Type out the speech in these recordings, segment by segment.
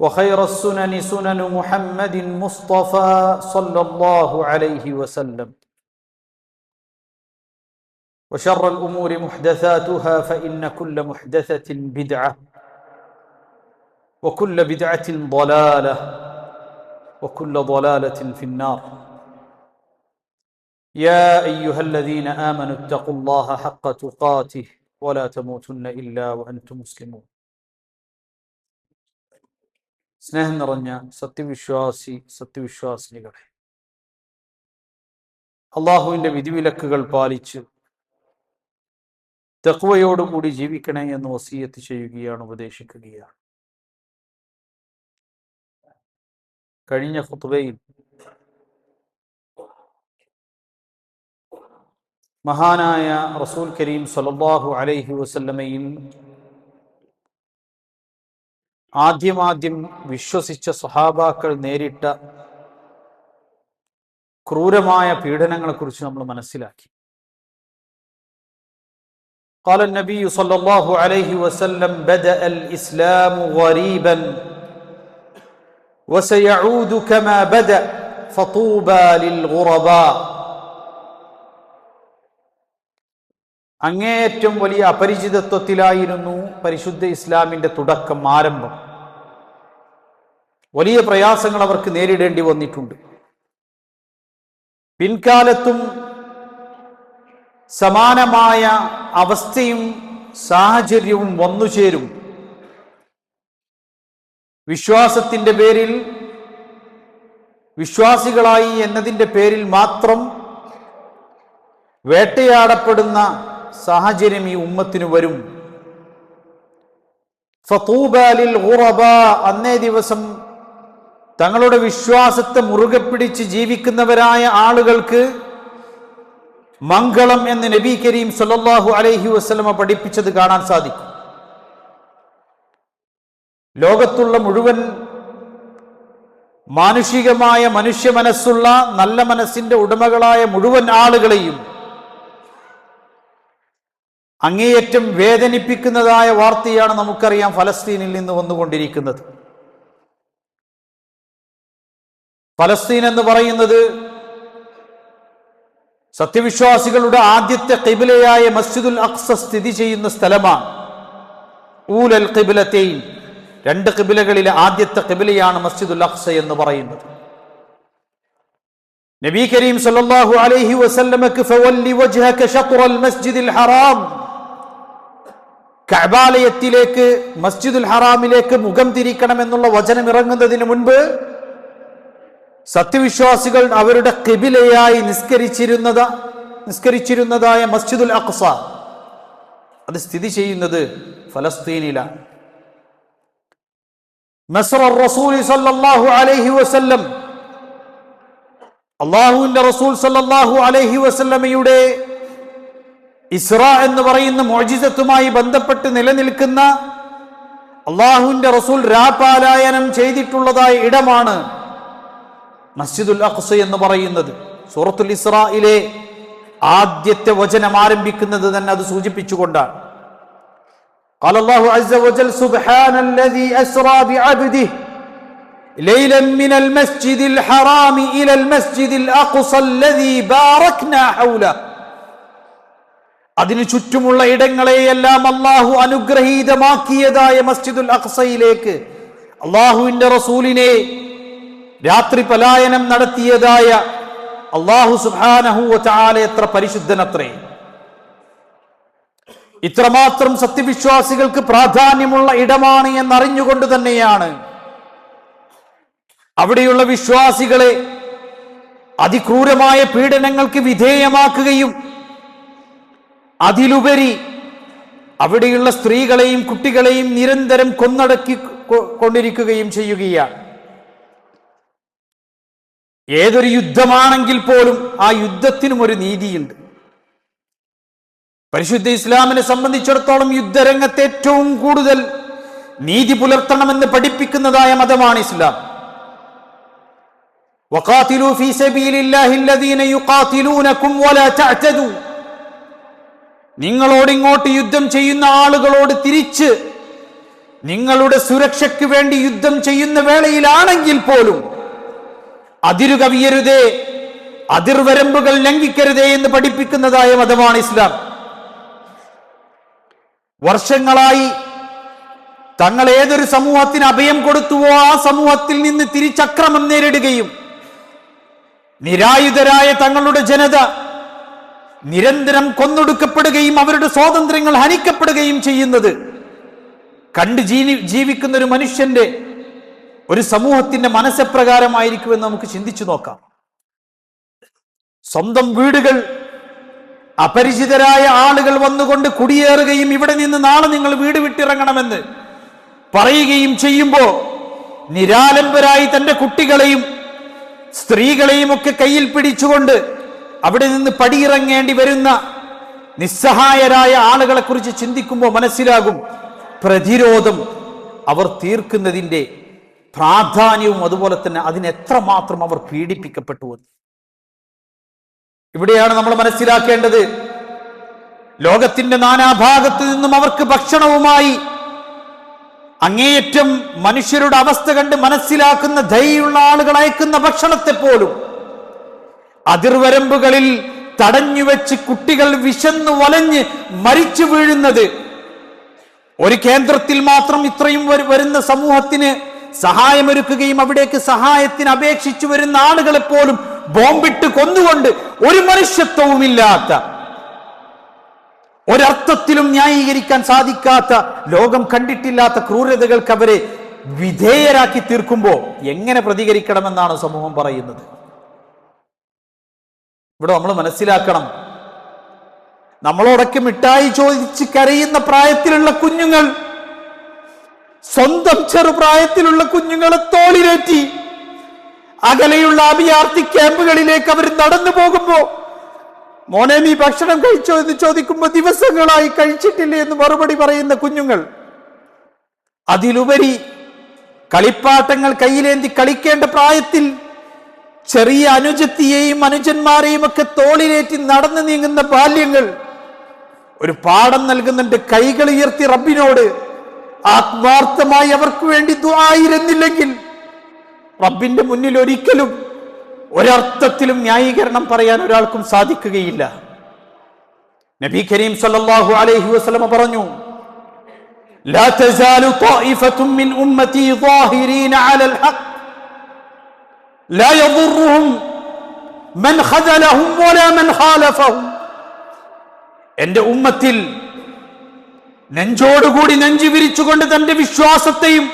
وخير السنن سنن محمد مصطفى صلى الله عليه وسلم. وشر الأمور محدثاتها فإن كل محدثة بدعة وكل بدعة ضلالة وكل ضلالة في النار. يا أيها الذين آمنوا اتقوا الله حق تقاته ولا تموتن إلا وأنتم مسلمون. സ്നേഹം നിറഞ്ഞ സത്യവിശ്വാസി സത്യവിശ്വാസിനികളെ. അള്ളാഹുവിന്റെ വിധിവിലക്കുകൾ പാലിച്ച് തെക്കുവയോടുകൂടി ജീവിക്കണേ എന്ന് വസീയത്ത് ചെയ്യുകയാണ് ഉപദേശിക്കുകയാണ്. കഴിഞ്ഞ ഫുത്തുബയിൽ മഹാനായ റസൂൽ കരീം സലല്ലാഹു അലൈഹി വസല്ലമയിൽ ആദ്യമാദ്യം വിശ്വസിച്ച സഹാബാക്കൾ നേരിട്ട ക്രൂരമായ പീഡനങ്ങളെക്കുറിച്ച് നമ്മൾ മനസ്സിലാക്കി قال النبي صلى الله عليه وسلم بدأ الإسلام غريبا وسيعود كما بدأ فطوبى للغرباء അങ്ങേയറ്റം വലിയ അപരിചിതത്വത്തിലായിരുന്നു പരിശുദ്ധ ഇസ്ലാമിന്റെ തുടക്കം ആരംഭം. വലിയ പ്രയാസങ്ങൾ അവർക്ക് നേരിടേണ്ടി വന്നിട്ടുണ്ട്. പിൻകാലത്തും സമാനമായ അവസ്ഥയും സാഹചര്യവും വന്നുചേരും വിശ്വാസത്തിന്റെ പേരിൽ വിശ്വാസികളായി എന്നതിന്റെ പേരിൽ മാത്രം വേട്ടയാടപ്പെടുന്ന സാഹചര്യം ഈ ഉമ്മത്തിന് വരും. അന്നേ ദിവസം തങ്ങളുടെ വിശ്വാസത്തെ മുറുകെ പിടിച്ച് ജീവിക്കുന്നവരായ ആളുകൾക്ക് മംഗളം എന്ന് നബി കരീം സല്ലല്ലാഹു അലൈഹി വസ്ലമ പഠിപ്പിച്ചത് കാണാൻ സാധിക്കും. ലോകത്തുള്ള മുഴുവൻ മാനുഷികമായ മനുഷ്യ മനസ്സുള്ള നല്ല മനസ്സിന്റെ ഉടമകളായ മുഴുവൻ ആളുകളെയും അങ്ങേയറ്റം വേദനിപ്പിക്കുന്നതായ വാർത്തയാണ് നമുക്കറിയാം ഫലസ്തീനിൽ നിന്ന് വന്നുകൊണ്ടിരിക്കുന്നത്. ഫലസ്തീൻ എന്ന് പറയുന്നത് സത്യവിശ്വാസികളുടെ ആദ്യത്തെ കിബിലയായ മസ്ജിദുൽ അക്സ സ്ഥിതി ചെയ്യുന്ന സ്ഥലമാണ്. ഊലൽ കിബിലത്തെയും രണ്ട് കിബിലകളിലെ ആദ്യത്തെ കിബിലയാണ് മസ്ജിദുൽ അക്സ എന്ന് പറയുന്നത്. നബി കരീം സല്ലല്ലാഹു അലൈഹി വസല്ലമക്ക് ഫവല്ലി വജ്ഹക ഷത്റൽ മസ്ജിദിൽ ഹറാം. കഅബാലയത്തിലേക്ക് മസ്ജിദുൽ ഹറാമിലേക്ക് മുഖം തിരിക്കണം എന്നുള്ള വചനം ഇറങ്ങുന്നതിന് മുൻപ് സത്യവിശ്വാസികൾ അവരുടെ കിബിലയായി നിസ്കരിച്ചിരുന്നത് നിസ്കരിച്ചിരുന്നതായ മസ്ജിദുൽ അഖ്സ. അത് സ്ഥിതി ചെയ്യുന്നത് ഫലസ്തീനിലാണ്. അള്ളാഹുവിന്റെ റസൂൽ സല്ലല്ലാഹു അലൈഹി വസല്ലമയുടെ ഇസ്ര എന്ന് പറയുന്ന മോജിസത്തുമായി ബന്ധപ്പെട്ട് നിലനിൽക്കുന്ന അള്ളാഹുവിന്റെ റസൂൽ രാപാലായനം ചെയ്തിട്ടുള്ളതായ ഇടമാണ് മസ്ജിദുൽ അഖ്സ എന്ന് പറയുന്നത് സൂറത്തുൽ ഇസ്രായിലെ ആദ്യത്തെ വചനം ആരംഭിക്കുന്നത് തന്നെ അത് സൂചിപ്പിച്ചുകൊണ്ടാണ് قال الله عز وجل سبحان الذي أسرى بعبده ليلا من المسجد الحرام إلى المسجد الأقصى الذي باركنا حوله അതിനു ചുറ്റുമുള്ള ഇടങ്ങളെയെല്ലാം അള്ളാഹു അനുഗ്രഹീതമാക്കിയതായ മസ്ജിദുൽ അഖ്സയിലേക്ക് അള്ളാഹുവിന്റെ റസൂലിനെ രാത്രി പലായനം നടത്തിയതായ അള്ളാഹു സുഹാനഹു ചാല എത്ര പരിശുദ്ധനത്രേ. ഇത്രമാത്രം സത്യവിശ്വാസികൾക്ക് പ്രാധാന്യമുള്ള ഇടമാണ് എന്നറിഞ്ഞുകൊണ്ട് തന്നെയാണ് അവിടെയുള്ള വിശ്വാസികളെ അതിക്രൂരമായ പീഡനങ്ങൾക്ക് വിധേയമാക്കുകയും അതിലുപരി അവിടെയുള്ള സ്ത്രീകളെയും കുട്ടികളെയും നിരന്തരം കൊന്നടക്കി കൊണ്ടിരിക്കുകയും ചെയ്യുകയാണ്. ഏതൊരു യുദ്ധമാണെങ്കിൽ പോലും ആ യുദ്ധത്തിനും ഒരു നീതിയുണ്ട്. പരിശുദ്ധ ഇസ്ലാമിനെ സംബന്ധിച്ചിടത്തോളം യുദ്ധരംഗത്ത് ഏറ്റവും കൂടുതൽ നീതി പുലർത്തണമെന്ന് പഠിപ്പിക്കുന്നതായ മതമാണ് ഇസ്ലാം. وقاتلوا ഫീ സബീലില്ലാഹി الله الذين വലാ ولا നിങ്ങളോട് ഇങ്ങോട്ട് യുദ്ധം ചെയ്യുന്ന ആളുകളോട് തിരിച്ച് നിങ്ങളുടെ സുരക്ഷയ്ക്ക് വേണ്ടി യുദ്ധം ചെയ്യുന്ന വേളയിലാണെങ്കിൽ പോലും അതിരു കവിയരുതേ അതിർവരമ്പുകൾ ലംഘിക്കരുതേ എന്ന് പഠിപ്പിക്കുന്നതായ മതമാണ് ഇസ്ലാം. വർഷങ്ങളായി തങ്ങൾ ഏതൊരു സമൂഹത്തിന് അഭയം കൊടുത്തുവോ ആ സമൂഹത്തിൽ നിന്ന് തിരിച്ചക്രമം നേരിടുകയും നിരായുധരായ തങ്ങളുടെ ജനത നിരന്തരം കൊന്നൊടുക്കപ്പെടുകയും അവരുടെ സ്വാതന്ത്ര്യങ്ങൾ ഹനിക്കപ്പെടുകയും ചെയ്യുന്നത്. കണ്ട് ജീവി ജീവിക്കുന്ന ഒരു മനുഷ്യന്റെ ഒരു സമൂഹത്തിന്റെ മനസ്സപ്രകാരമായിരിക്കുമെന്ന് നമുക്ക് ചിന്തിച്ചു നോക്കാം. സ്വന്തം വീടുകൾ അപരിചിതരായ ആളുകൾ വന്നുകൊണ്ട് കുടിയേറുകയും ഇവിടെ നിന്ന് നാളെ നിങ്ങൾ വീട് വിട്ടിറങ്ങണമെന്ന് പറയുകയും ചെയ്യുമ്പോൾ നിരാലംബരായി തന്റെ കുട്ടികളെയും സ്ത്രീകളെയും ഒക്കെ കയ്യിൽ പിടിച്ചുകൊണ്ട് അവിടെ നിന്ന് പടിയിറങ്ങേണ്ടി വരുന്ന നിസ്സഹായരായ ആളുകളെ കുറിച്ച് ചിന്തിക്കുമ്പോൾ മനസ്സിലാകും പ്രതിരോധം അവർ തീർക്കുന്നതിന്റെ പ്രാധാന്യവും അതുപോലെ തന്നെ അതിനെത്രമാത്രം അവർ പീഡിപ്പിക്കപ്പെട്ടു എന്ന്. ഇവിടെയാണ് നമ്മൾ മനസ്സിലാക്കേണ്ടത്. ലോകത്തിന്റെ നാനാഭാഗത്ത് നിന്നും അവർക്ക് ഭക്ഷണവുമായി അങ്ങേയറ്റം മനുഷ്യരുടെ അവസ്ഥ കണ്ട് മനസ്സിലാക്കുന്ന ധൈര്യമുള്ള ആളുകൾ അയക്കുന്ന ഭക്ഷണത്തെ പോലും അതിർവരമ്പുകളിൽ തടഞ്ഞുവെച്ച് കുട്ടികൾ വിശന്നു വലഞ്ഞ് മരിച്ചു വീഴുന്നത്. ഒരു കേന്ദ്രത്തിൽ മാത്രം ഇത്രയും വരുന്ന സമൂഹത്തിന് സഹായമൊരുക്കുകയും അവിടേക്ക് സഹായത്തിന് അപേക്ഷിച്ചു വരുന്ന ആളുകളെ പോലും ബോംബിട്ട് കൊന്നുകൊണ്ട് ഒരു മനുഷ്യത്വവുമില്ലാത്ത ഒരർത്ഥത്തിലും ന്യായീകരിക്കാൻ സാധിക്കാത്ത ലോകം കണ്ടിട്ടില്ലാത്ത ക്രൂരതകൾക്ക് അവരെ വിധേയരാക്കി തീർക്കുമ്പോൾ എങ്ങനെ പ്രതികരിക്കണമെന്നാണ് സമൂഹം പറയുന്നത്? ഇവിടെ നമ്മൾ മനസ്സിലാക്കണം. നമ്മളോടൊക്കെ മിഠായി ചോദിച്ച് കരയുന്ന പ്രായത്തിലുള്ള കുഞ്ഞുങ്ങൾ സ്വന്തം ചെറുപ്രായത്തിലുള്ള കുഞ്ഞുങ്ങളെ തോളിലേറ്റി അകലെയുള്ള അഭയാർത്ഥി ക്യാമ്പുകളിലേക്ക് അവർ നടന്നു പോകുമ്പോ മോനെ നീ ഭക്ഷണം കഴിച്ചോ? എന്ന് ചോദിക്കുമ്പോൾ ദിവസങ്ങളായി കഴിച്ചിട്ടില്ലേ എന്ന് മറുപടി പറയുന്ന കുഞ്ഞുങ്ങൾ അതിലുപരി കളിപ്പാട്ടങ്ങൾ കയ്യിലേന്തി കളിക്കേണ്ട പ്രായത്തിൽ ചെറിയ അനുജത്തിയെയും അനുജന്മാരെയും ഒക്കെ തോളിലേറ്റി നടന്നു നീങ്ങുന്ന ബാല്യങ്ങൾ ഒരു പാഠം നൽകുന്നുണ്ട് കൈകൾ ഉയർത്തി റബ്ബിനോട് ആത്മാർത്ഥമായി അവർക്ക് വേണ്ടി ദുആയിരുന്നില്ലെങ്കിൽ റബ്ബിന്റെ മുന്നിൽ ഒരിക്കലും ഒരർത്ഥത്തിലും ന്യായീകരണം പറയാൻ ഒരാൾക്കും സാധിക്കുകയില്ല നബി കരീം സല്ലല്ലാഹു അലൈഹി വസല്ലമ പറഞ്ഞു لا تزال طائفة من أمتي ظاهرين على الحق لا يضرهم من خذلهم ولا من خالفهم എന്റെ ഉമ്മത്തിൽ നെഞ്ചോടുകൂടി നെഞ്ചു വിരിച്ചുകൊണ്ട് തന്റെ വിശ്വാസത്തെയും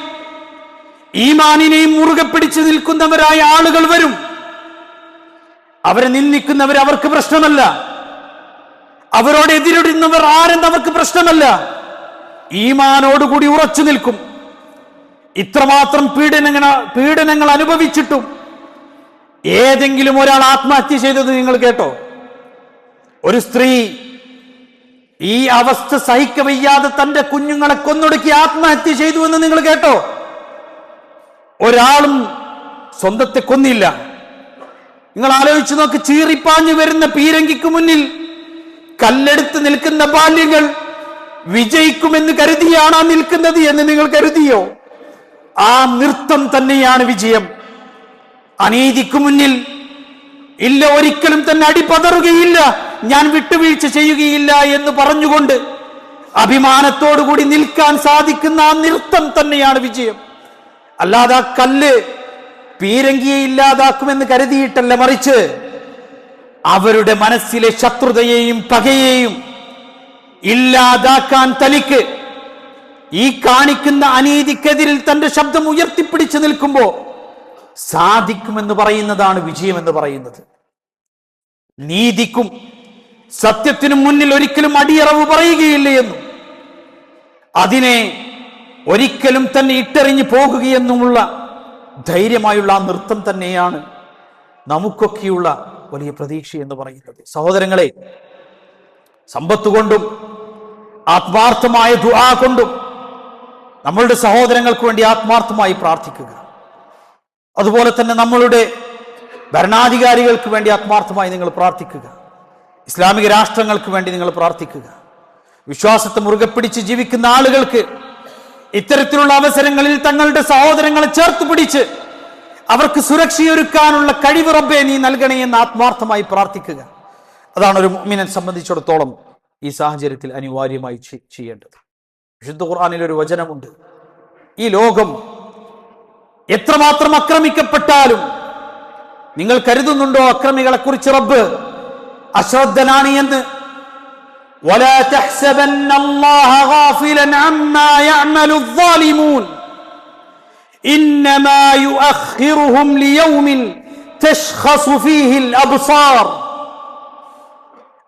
ഈമാനിനെയും മുറുകെ പിടിച്ചു നിൽക്കുന്നവരായ ആളുകൾ വരും അവരെ നിന്ദിക്കുന്നവർ അവർക്ക് പ്രശ്നമല്ല അവരോട് എതിരിടുന്നവർ ആരെന്ന് അവർക്ക് പ്രശ്നമല്ല ഈമാനോടുകൂടി ഉറച്ചു നിൽക്കും ഇത്രമാത്രം പീഡനങ്ങൾ പീഡനങ്ങൾ അനുഭവിച്ചിട്ടും ഏതെങ്കിലും ഒരാൾ ആത്മഹത്യ ചെയ്തത് നിങ്ങൾ കേട്ടോ? ഒരു സ്ത്രീ ഈ അവസ്ഥ സഹിക്ക വയ്യാതെ തന്റെ കുഞ്ഞുങ്ങളെ കൊന്നൊടുക്കി ആത്മഹത്യ ചെയ്തു എന്ന് നിങ്ങൾ കേട്ടോ? ഒരാളും സ്വന്തത്തെ കൊന്നില്ല. നിങ്ങൾ ആലോചിച്ചു നോക്ക് ചീറിപ്പാഞ്ഞു വരുന്ന പീരങ്കിക്ക് മുന്നിൽ കല്ലെടുത്ത് നിൽക്കുന്ന ബാല്യങ്ങൾ വിജയിക്കുമെന്ന് കരുതിയാണ് നിൽക്കുന്നത് എന്ന് നിങ്ങൾ കരുതിയോ? ആ നൃത്തം തന്നെയാണ് വിജയം. അനീതിക്ക് മുന്നിൽ ഇല്ല ഒരിക്കലും തന്നെ അടിപതറുകയില്ല ഞാൻ വിട്ടുവീഴ്ച ചെയ്യുകയില്ല എന്ന് പറഞ്ഞുകൊണ്ട് അഭിമാനത്തോടുകൂടി നിൽക്കാൻ സാധിക്കുന്ന ആ നൃത്തം തന്നെയാണ് വിജയം. അല്ലാതെ ആ കല്ല് പീരങ്കിയെ ഇല്ലാതാക്കുമെന്ന് കരുതിയിട്ടല്ല മറിച്ച് അവരുടെ മനസ്സിലെ ശത്രുതയെയും പകയെയും ഇല്ലാതാക്കാൻ തനിക്ക് ഈ കാണിക്കുന്ന അനീതിക്കെതിരിൽ തന്റെ ശബ്ദം ഉയർത്തിപ്പിടിച്ചു നിൽക്കുമ്പോ സാധിക്കുമെന്ന് പറയുന്നതാണ് വിജയമെന്ന് പറയുന്നത്. നീതിക്കും സത്യത്തിനും മുന്നിൽ ഒരിക്കലും അടിയറവ് പറയുകയില്ല എന്നും അതിനെ ഒരിക്കലും തന്നെ ഇട്ടെറിഞ്ഞു പോകുകയെന്നുമുള്ള ധൈര്യമായുള്ള ആ നൃത്തം തന്നെയാണ് നമുക്കൊക്കെയുള്ള വലിയ പ്രതീക്ഷ എന്ന് പറയുന്നത്. സഹോദരങ്ങളെ സമ്പത്ത് കൊണ്ടും ആത്മാർത്ഥമായ ദുആ കൊണ്ടും നമ്മളുടെ സഹോദരങ്ങൾക്ക് വേണ്ടി ആത്മാർത്ഥമായി പ്രാർത്ഥിക്കുക. അതുപോലെ തന്നെ നമ്മളുടെ ഭരണാധികാരികൾക്ക് വേണ്ടി ആത്മാർത്ഥമായി നിങ്ങൾ പ്രാർത്ഥിക്കുക. ഇസ്ലാമിക രാഷ്ട്രങ്ങൾക്ക് വേണ്ടി നിങ്ങൾ പ്രാർത്ഥിക്കുക. വിശ്വാസത്തെ മുറുകെ പിടിച്ച് ജീവിക്കുന്ന ആളുകൾക്ക് ഇത്തരത്തിലുള്ള അവസരങ്ങളിൽ തങ്ങളുടെ സഹോദരങ്ങളെ ചേർത്ത് പിടിച്ച് അവർക്ക് സുരക്ഷയൊരുക്കാനുള്ള കഴിവ് റബ്ബെ നീ നൽകണേ എന്ന് ആത്മാർത്ഥമായി പ്രാർത്ഥിക്കുക. അതാണ് ഒരു മുഅ്മിനെ സംബന്ധിച്ചിടത്തോളം ഈ സാഹചര്യത്തിൽ അനിവാര്യമായി ചെയ്യേണ്ടത്. വിശുദ്ധ ഖുർആനിൽ ഒരു വചനമുണ്ട്. ഈ ലോകം എത്രമാത്രം അക്രമിക്കപ്പെട്ടാലും നിങ്ങൾ കരുതുന്നുണ്ടോ അക്രമികളെ കുറിച്ച് റബ്ബ്? അശ്രദ്ധനാണ് എന്ന്.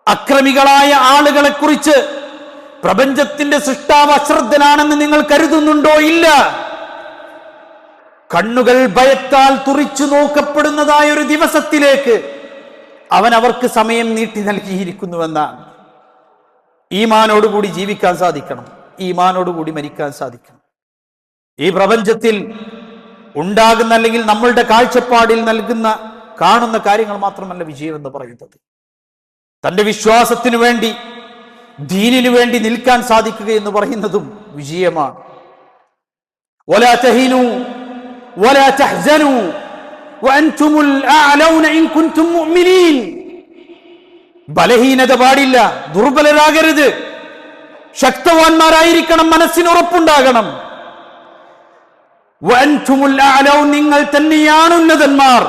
അക്രമികളായ ആളുകളെ കുറിച്ച് പ്രപഞ്ചത്തിന്റെ സൃഷ്ടാവ് അശ്രദ്ധനാണെന്ന് നിങ്ങൾ കരുതുന്നുണ്ടോ ഇല്ല? കണ്ണുകൾ ഭയത്താൽ തുറിച്ചു നോക്കപ്പെടുന്നതായ ഒരു ദിവസത്തിലേക്ക് അവൻ അവർക്ക് സമയം നീട്ടി നൽകിയിരിക്കുന്നുവെന്നാണ്. ഈമാനോടുകൂടി ജീവിക്കാൻ സാധിക്കണം. ഈമാനോടുകൂടി മരിക്കാൻ സാധിക്കണം. ഈ പ്രപഞ്ചത്തിൽ ഉണ്ടാകുന്ന അല്ലെങ്കിൽ നമ്മളുടെ കാഴ്ചപ്പാടിൽ നൽകുന്ന കാണുന്ന കാര്യങ്ങൾ മാത്രമല്ല വിജയം എന്ന് പറയുന്നത്. തന്റെ വിശ്വാസത്തിനു വേണ്ടി ദീനിനു വേണ്ടി നിൽക്കാൻ സാധിക്കുക എന്ന് പറയുന്നതും വിജയമാണ്. ഒലാ ولا تحزنوا وأنتم الأعلون إن كنتم مؤمنين ബലഹീനത പാടില്ല ദുർബലരാകരുത് ശക്തവാന്മാരായിരിക്കണം മനസ്സിന് ഉറപ്പുണ്ടാകണം വഅൻതുമുൽ അഅലൗൻ നിങ്ങൾ തന്നെയാണ് ഉന്നതന്മാർ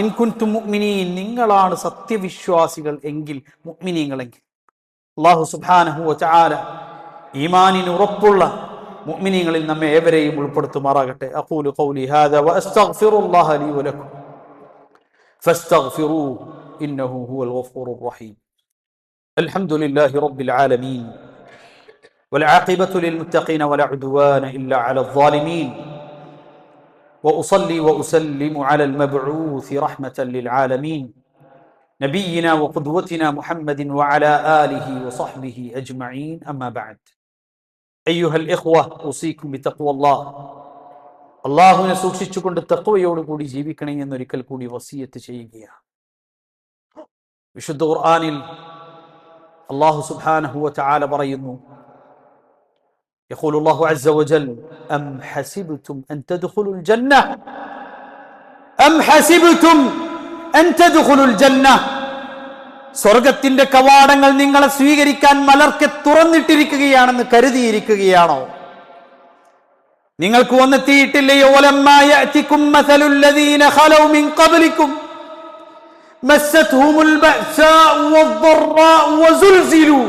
ഇൻ കുൻതും മുഅ്മിനീൻ നിങ്ങളാണ് സത്യവിശ്വാസികൾ എങ്കിൽ മുഅ്മിനീങ്ങളെങ്കിൽ അല്ലാഹു സുബ്ഹാനഹു വതആല ഈമാനിന് ഉറപ്പുള്ള മുഅ്മിനീങ്ങളിൽ നമ്മെ ഏവരെയും ഉൾപ്പെടുത്തുമാറാകട്ടെ അഖൂലു ഖൗലി ഹാദാ വഅസ്തഗ്ഫിറുല്ലാഹ ലീ വലക്കും فاستغفروه انه هو الغفور الرحيم الحمد لله رب العالمين والعاقبه للمتقين ولا عدوان الا على الظالمين واصلي واسلم على المبعوث رحمه للعالمين نبينا وقدوتنا محمد وعلى اله وصحبه اجمعين اما بعد ايها الاخوه اوصيكم بتقوى الله അള്ളാഹുവിനെ സൂക്ഷിച്ചുകൊണ്ട് തക്വയോടുകൂടി ജീവിക്കണേ എന്നൊരിക്കൽ കൂടി വസീയത്ത് ചെയ്യുകയാണ് വിശുദ്ധ ഖുർആനിൽ അള്ളാഹു സുബ്ഹാനഹു വതആല പറയുന്നു يقول الله عز وجل أم حسبتم أن تدخلوا الجنة أم حسبتم أن تدخلوا الجنة സ്വർഗത്തിന്റെ കവാടങ്ങൾ നിങ്ങളെ സ്വീകരിക്കാൻ മലർക്കെ തുറന്നിട്ടിരിക്കുകയാണെന്ന് കരുതിയിരിക്കുകയാണോ നിങ്ങൾക്ക് വന്നെത്തിയിട്ടില്ലയോ വലമ്മാ യഅതികും മസലുൽ ലദീന ഖലൗ മിൻ ഖബ്ലികും مستهم البأساء والضراء وزلزلوا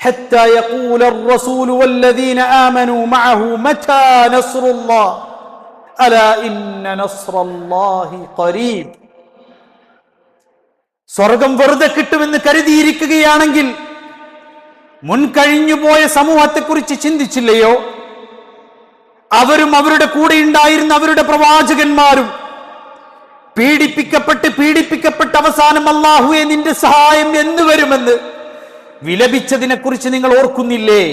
حتى يقول الرسول والذين آمنوا معه متى نصر الله ألا إن نصر الله قريب സ്വർഗം വെറുതെ കിട്ടുമെന്ന് കരുതിയിരിക്കുകയാണെങ്കിൽ മുൻകഴിഞ്ഞുപോയ സമൂഹത്തെക്കുറിച്ച് ചിന്തിച്ചില്ലയോ? അവരും അവരുടെ കൂടെ ഉണ്ടായിരുന്ന അവരുടെ പ്രവാചകന്മാരും പീഡിപ്പിക്കപ്പെട്ട് പീഡിപ്പിക്കപ്പെട്ട് അവസാനം അള്ളാഹുവെ നിന്റെ സഹായം എന്ന് വരുമെന്ന് വിലപിച്ചതിനെ കുറിച്ച് നിങ്ങൾ ഓർക്കുന്നില്ലേ?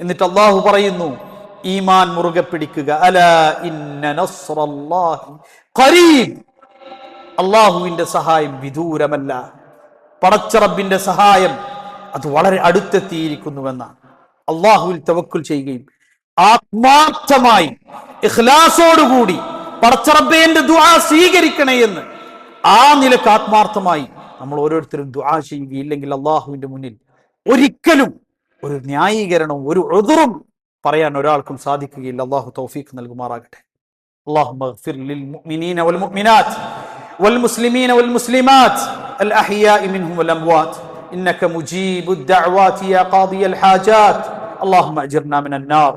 എന്നിട്ട് അള്ളാഹു പറയുന്നു ഈമാൻ മുറുകെ പിടിക്കുക. അല ഇന്ന നസ്റല്ലാഹി ഖരീബ് അള്ളാഹുവിന്റെ സഹായം വിദൂരമല്ല പടച്ചറബിന്റെ സഹായം അത് വളരെ അടുത്തെത്തിയിരിക്കുന്നുവെന്നാണ് അള്ളാഹുവിൽ തവക്കുൽ ചെയ്യുകയും ആത്മാർത്ഥമായി ഇഖ്ലാസോടുകൂടി പടച്ചറബേന്റെ ദുആ സ്വീകരിക്കണേ എന്ന് ആ നിലക്ക് ആത്മാർത്ഥമായി നമ്മൾ ഓരോരുത്തരും ദുആ ചെയ്യുകയില്ലെങ്കിൽ അള്ളാഹുവിന്റെ മുന്നിൽ ഒരിക്കലും ഒരു ന്യായീകരണവും ഒരു എതിറും പറയാൻ ഒരാൾക്കും സാധിക്കുകയില്ല അള്ളാഹു തൗഫീഖ് നൽകുമാറാകട്ടെ اللهم اغفر للمؤمنين والمؤمنات والمسلمين والمسلمات الأحياء منهم والأموات. إنك مجيب الدعوات يا قاضي الحاجات. اللهم أجرنا من النار.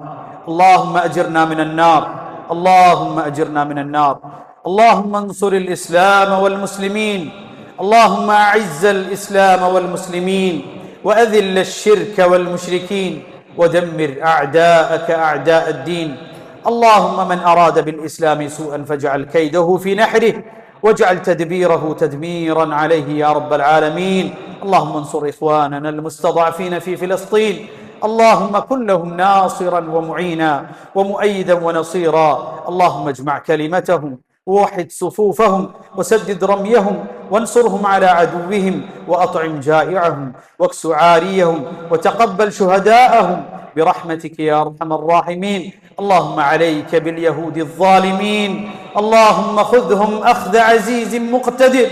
اللهم أجرنا من النار. اللهم أجرنا من النار. اللهم انصر الإسلام والمسلمين. اللهم أعز الإسلام والمسلمين. وأذل الشرك والمشركين. ودمر أعداءك أعداء الدين. اللهم من أراد بالإسلام سوءا فاجعل كيده في نحره. واجعل تدبيره تدميرا عليه يا رب العالمين. اللهم انصر إخواننا المستضعفين في فلسطين. اللهم كن لهم ناصرا ومعينا ومؤيدا ونصيرا. اللهم اجمع كلمتهم ووحد صفوفهم وسدد رميهم وانصرهم على عدوهم وأطعم جائعهم واكس عاريهم وتقبل شهداءهم. برحمتك يا أرحم الراحمين. اللهم عليك باليهود الظالمين. اللهم خذهم أخذ عزيز مقتدر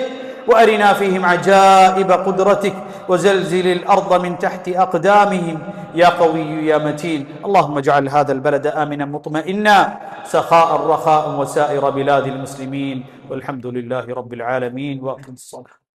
وأرنا فيهم عجائب قدرتك وزلزل الأرض من تحت أقدامهم. يا قوي يا متين. اللهم اجعل هذا البلد آمنا مطمئنا. سخاء رخاء وسائر بلاد المسلمين. والحمد لله رب العالمين وأقم الصلاة.